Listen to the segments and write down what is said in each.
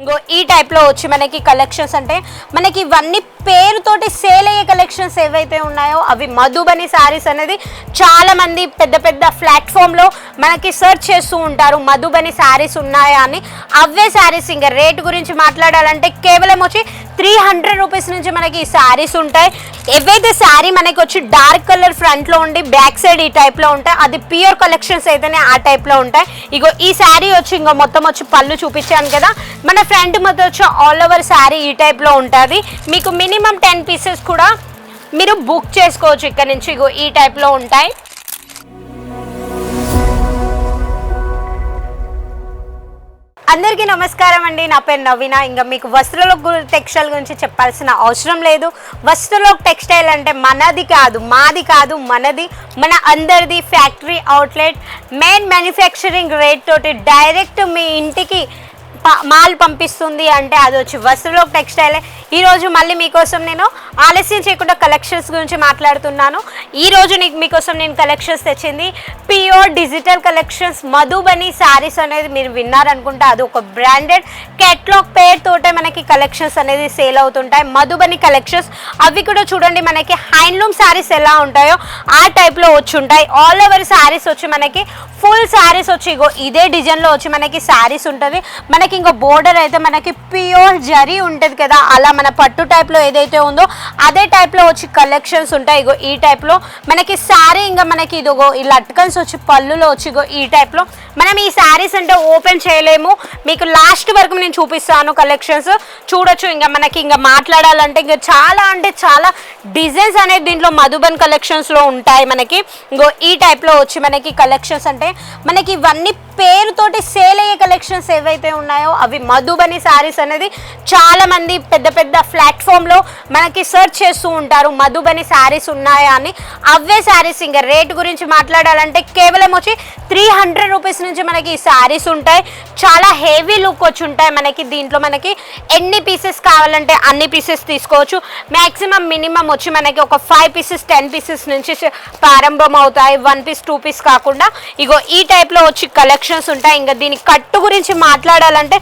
ఇంకో ఈ టైప్లో వచ్చి మనకి కలెక్షన్స్ అంటే మనకి ఇవన్నీ పేరుతోటి సేల్ అయ్యే కలెక్షన్స్ ఏవైతే ఉన్నాయో అవి మధుబని శారీస్ అనేది చాలామంది పెద్ద పెద్ద ప్లాట్ఫామ్లో మనకి సెర్చ్ చేస్తూ ఉంటారు. మధుబని శారీస్ ఉన్నాయా అని? అవే శారీస్ ఇంకా రేట్ గురించి మాట్లాడాలంటే కేవలం వచ్చి త్రీ హండ్రెడ్ రూపీస్ నుంచి మనకి ఈ శారీస్ ఉంటాయి. ఏవైతే శారీ మనకి వచ్చి డార్క్ కలర్ ఫ్రంట్లో ఉండి బ్యాక్ సైడ్ ఈ టైప్లో ఉంటాయి అది ప్యూర్ కలెక్షన్స్ అయితేనే ఆ టైప్లో ఉంటాయి. ఇగో ఈ శారీ వచ్చి ఇంకో మొత్తం వచ్చి పళ్ళు చూపించాను కదా. మన ఫ్రంట్ మొత్తం వచ్చి ఆల్ ఓవర్ శారీ ఈ టైప్లో ఉంటుంది మీకు మినిమం టెన్ పీసెస్ కూడా మీరు బుక్ చేసుకోవచ్చు ఇక్కడ నుంచి ఇగో ఈ టైప్లో ఉంటాయి. అందరికీ నమస్కారం అండి. నా పేరు నవీన. ఇంకా మీకు వస్త్రలోక్ టెక్స్టైల్ గురించి చెప్పాల్సిన అవసరం లేదు. వస్త్రలోక్ టెక్స్టైల్ అంటే మనది కాదు మాది కాదు మనది మన అందరిది factory outlet main manufacturing rate తోటి డైరెక్ట్ మీ ఇంటికి మాల్ పంపిస్తుంది అంటే అది వచ్చి వస్త్రలోక్ టెక్స్టైల్. ఈరోజు మళ్ళీ మీకోసం నేను ఆలస్యం చేయకుండా కలెక్షన్స్ గురించి మాట్లాడుతున్నాను. ఈరోజు నీకు మీకోసం నేను కలెక్షన్స్ తెచ్చింది pure digital collections Madhubani saris అనేది మీరు విన్నారనుకుంటే. అది ఒక బ్రాండెడ్ కెట్లాగ్ పేరుతోటే మనకి కలెక్షన్స్ అనేది సేల్ అవుతుంటాయి. మధుబని కలెక్షన్స్ అవి కూడా చూడండి మనకి హ్యాండ్లూమ్ శారీస్ ఎలా ఉంటాయో ఆ టైప్లో వచ్చి ఉంటాయి. ఆల్ ఓవర్ శారీస్ వచ్చి మనకి ఫుల్ శారీస్ వచ్చి ఇగో ఇదే డిజైన్లో వచ్చి మనకి శారీస్ ఉంటుంది. మనకి ఇంకో బోర్డర్ అయితే మనకి ప్యూర్ జరీ ఉంటుంది కదా. అలా మన పట్టు టైప్లో ఏదైతే ఉందో అదే టైప్లో వచ్చి కలెక్షన్స్ ఉంటాయి. ఇగో ఈ టైప్లో మనకి శారీ ఇంకా మనకి ఇదిగో ఈ లట్కన్స్ వచ్చి పళ్ళులో వచ్చి ఇగో ఈ టైప్లో మనం ఈ శారీస్ అంటే ఓపెన్ చేయలేము. మీకు లాస్ట్ వరకు నేను చూపిస్తాను కలెక్షన్స్ చూడొచ్చు ఇంకా మనకి ఇంకా మాట్లాడాలంటే ఇంకా చాలా అంటే చాలా డిజైన్స్ అనేది దీంట్లో మధుబన్ కలెక్షన్స్లో ఉంటాయి మనకి. ఇంకో ఈ టైప్లో వచ్చి మనకి కలెక్షన్స్ అంటే మనకి ఇవన్నీ పేరుతోటి సేల్ అయ్యే కలెక్షన్స్ ఏవైతే ఉన్నాయో అవి మధుబని శారీస్ అనేది చాలామంది పెద్ద పెద్ద ప్లాట్ఫామ్లో మనకి సెర్చ్ చేస్తూ ఉంటారు. మధుబని శారీస్ ఉన్నాయా అని. అవే శారీస్ ఇంకా రేట్ గురించి మాట్లాడాలంటే కేవలం వచ్చి త్రీ హండ్రెడ్ రూపీస్ నుంచి మనకి ఈ శారీస్ ఉంటాయి. చాలా హెవీ లుక్ వచ్చి ఉంటాయి మనకి. దీంట్లో మనకి ఎన్ని పీసెస్ కావాలంటే అన్ని పీసెస్ తీసుకోవచ్చు. మ్యాక్సిమం మినిమం వచ్చి మనకి ఒక ఫైవ్ పీసెస్ టెన్ పీసెస్ నుంచి ప్రారంభం అవుతాయి వన్ పీస్ టూ పీస్ కాకుండా. ఇగో ఈ టైప్లో వచ్చి కలెక్షన్స్ ఉంటాయి. ఇంకా దీని కట్టు గురించి మాట్లాడాలంటే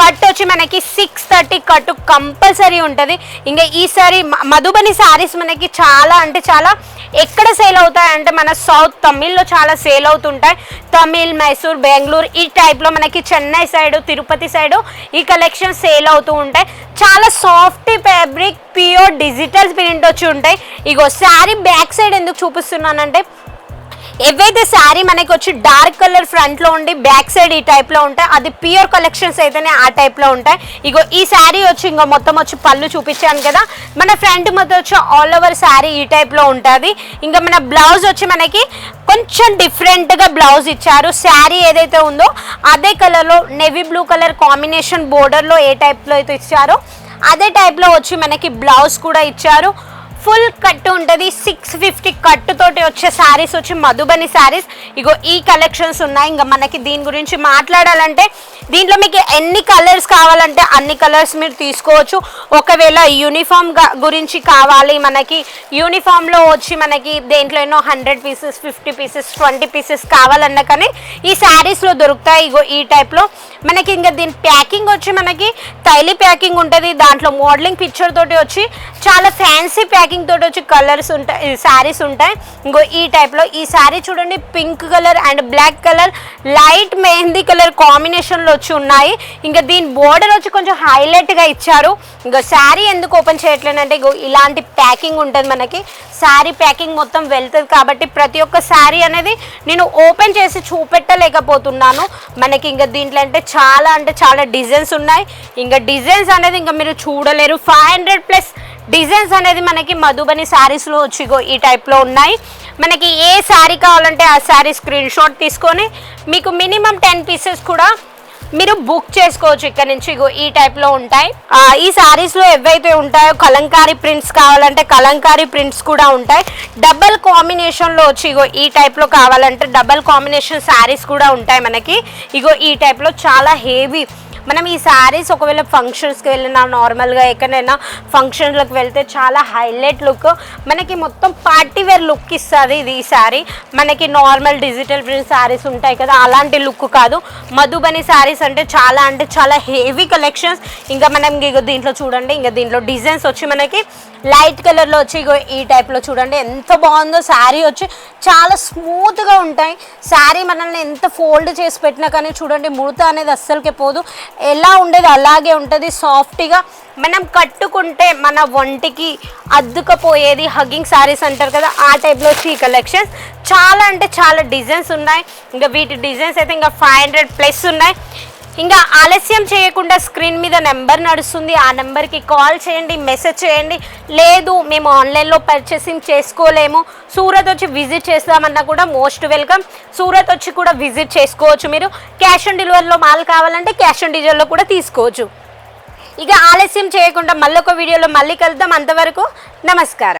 కట్ వచ్చి మనకి సిక్స్ థర్టీ కట్టు కంపల్సరీ ఉంటుంది. ఇంకా ఈసారి మధుబని శారీస్ మనకి చాలా అంటే చాలా ఎక్కడ సేల్ అవుతాయి అంటే మన సౌత్ తమిళ్ళో చాలా సేల్ అవుతుంటాయి. తమిళ్ మైసూర్ బెంగళూరు ఈ టైప్లో మనకి చెన్నై సైడ్ తిరుపతి సైడ్ ఈ కలెక్షన్ సేల్ అవుతూ ఉంటాయి. చాలా soft fabric pure digital print వచ్చి ఉంటాయి. ఇగో శారీ బ్యాక్ సైడ్ ఎందుకు చూపిస్తున్నానంటే ఏవైతే శారీ మనకి వచ్చి డార్క్ కలర్ ఫ్రంట్లో ఉండి బ్యాక్ సైడ్ ఈ టైప్లో ఉంటాయి అది ప్యూర్ కలెక్షన్స్ అయితేనే ఆ టైప్లో ఉంటాయి. ఇగో ఈ శారీ వచ్చి ఇంకో మొత్తం వచ్చి పళ్ళు చూపించాను కదా మన ఫ్రంట్ మొత్తం వచ్చి ఆల్ ఓవర్ శారీ ఈ టైప్లో ఉంటుంది ఇంకా మన బ్లౌజ్ వచ్చి మనకి కొంచెం డిఫరెంట్గా బ్లౌజ్ ఇచ్చారు. శారీ ఏదైతే ఉందో అదే కలర్లో నెవీ బ్లూ కలర్ కాంబినేషన్ బోర్డర్లో ఏ టైప్లో అయితే ఇచ్చారో అదే టైప్లో వచ్చి మనకి బ్లౌజ్ కూడా ఇచ్చారు. ఫుల్ కట్ ఉంటుంది. సిక్స్ ఫిఫ్టీ కట్టుతోటి వచ్చే శారీస్ వచ్చి మధుబని శారీస్. ఇగో ఈ కలెక్షన్స్ ఉన్నాయి. ఇంకా మనకి దీని గురించి మాట్లాడాలంటే దీంట్లో మీకు ఎన్ని కలర్స్ కావాలంటే అన్ని కలర్స్ మీరు తీసుకోవచ్చు. ఒకవేళ యూనిఫామ్ గురించి కావాలి మనకి యూనిఫామ్లో వచ్చి మనకి దేంట్లో ఎన్నో hundred pieces fifty pieces twenty pieces కావాలన్నా కానీ ఈ శారీస్లో దొరుకుతాయి. ఇగో ఈ టైప్లో మనకి ఇంకా దీని ప్యాకింగ్ వచ్చి మనకి తైలి ప్యాకింగ్ ఉంటుంది. దాంట్లో మోడలింగ్ పిక్చర్ తోటి వచ్చి చాలా ఫ్యాన్సీ ప్యాకింగ్ తోటి వచ్చి కలర్స్ ఉంటాయి శారీస్ ఉంటాయి. ఇంకో ఈ టైప్లో ఈ శారీ చూడండి pink colour and black colour light mehndi colour కాంబినేషన్లో వచ్చి ఉన్నాయి. ఇంకా దీని బోర్డర్ వచ్చి కొంచెం హైలైట్గా ఇచ్చారు. ఇంకా శారీ ఎందుకు ఓపెన్ చేయట్లేనంటే ఇగో ఇలాంటి ప్యాకింగ్ ఉంటుంది మనకి. శారీ ప్యాకింగ్ మొత్తం వెళ్తుంది కాబట్టి ప్రతి ఒక్క శారీ అనేది నేను ఓపెన్ చేసి చూపెట్టలేకపోతున్నాను. మనకి ఇంకా దీంట్లో అంటే చాలా అంటే చాలా డిజైన్స్ ఉన్నాయి. ఇంకా డిజైన్స్ అనేది ఇంకా మీరు చూడలేరు. ఫైవ్ హండ్రెడ్ ప్లస్ డిజైన్స్ అనేది మనకి మధుబని శారీస్లో వచ్చిగో ఈ టైప్లో ఉన్నాయి. మనకి ఏ శారీ కావాలంటే ఆ శారీ స్క్రీన్ షాట్ తీసుకొని మీకు మినిమం టెన్ పీసెస్ కూడా మీరు బుక్ చేసుకోవచ్చు ఇక్కడ నుంచి ఇగో ఈ టైప్లో ఉంటాయి. ఈ సారీస్లో ఏవైతే ఉంటాయో కలంకారీ ప్రింట్స్ కావాలంటే కలంకారీ ప్రింట్స్ కూడా ఉంటాయి. డబల్ కాంబినేషన్లో వచ్చి ఇగో ఈ టైప్లో కావాలంటే డబల్ కాంబినేషన్ సారీస్ కూడా ఉంటాయి మనకి. ఇగో ఈ టైప్లో చాలా హెవీ మనం ఈ శారీస్ ఒకవేళ ఫంక్షన్స్కి వెళ్ళినా నార్మల్గా ఎక్కడైనా ఫంక్షన్లకు వెళ్తే చాలా హైలైట్ లుక్ మనకి మొత్తం పార్టీ వేర్ లుక్ ఇస్తుంది ఇది ఈ శారీ మనకి నార్మల్ డిజిటల్ ప్రింట్ శారీస్ ఉంటాయి కదా అలాంటి లుక్ కాదు. మధుబని శారీస్ అంటే చాలా అంటే చాలా హెవీ కలెక్షన్స్ ఇంకా మనం ఇక దీంట్లో చూడండి ఇంకా దీంట్లో డిజైన్స్ వచ్చి మనకి లైట్ కలర్లో వచ్చి ఇగో ఈ టైప్లో చూడండి. ఎంత బాగుందో శారీ వచ్చి చాలా స్మూత్గా ఉంటాయి. శారీ మనల్ని ఎంత ఫోల్డ్ చేసి పెట్టినా కానీ చూడండి ముడత అనేది అస్సలకే పోదు. ఎలా ఉండేది అలాగే ఉంటుంది. సాఫ్ట్గా మనం కట్టుకుంటే మన ఒంటికి అద్దుకపోయేది హగ్గింగ్ శారీస్ అంటారు కదా ఆ టైప్లో వచ్చి ఈ కలెక్షన్స్ చాలా అంటే చాలా డిజైన్స్ ఉన్నాయి. ఇంకా వీటి డిజైన్స్ అయితే ఇంకా ఫైవ్ హండ్రెడ్ ప్లస్ ఉన్నాయి. ఇంకా ఆలస్యం చేయకుండా స్క్రీన్ మీద నెంబర్ నడుస్తుంది. ఆ నెంబర్కి కాల్ చేయండి మెసేజ్ చేయండి. లేదు మేము ఆన్లైన్లో పర్చేసింగ్ చేసుకోలేము. సూరత్ వచ్చి విజిట్ చేస్తామన్నా కూడా మోస్ట్ వెల్కమ్. సూరత్ వచ్చి కూడా విజిట్ చేసుకోవచ్చు మీరు. క్యాష్ ఆన్ డెలివరీలో మాల్ కావాలంటే క్యాష్ ఆన్ డెలివరీలో కూడా తీసుకోవచ్చు. ఇక ఆలస్యం చేయకుండా మళ్ళొక వీడియోలో మళ్ళీ కలుద్దాం. అంతవరకు నమస్కారం.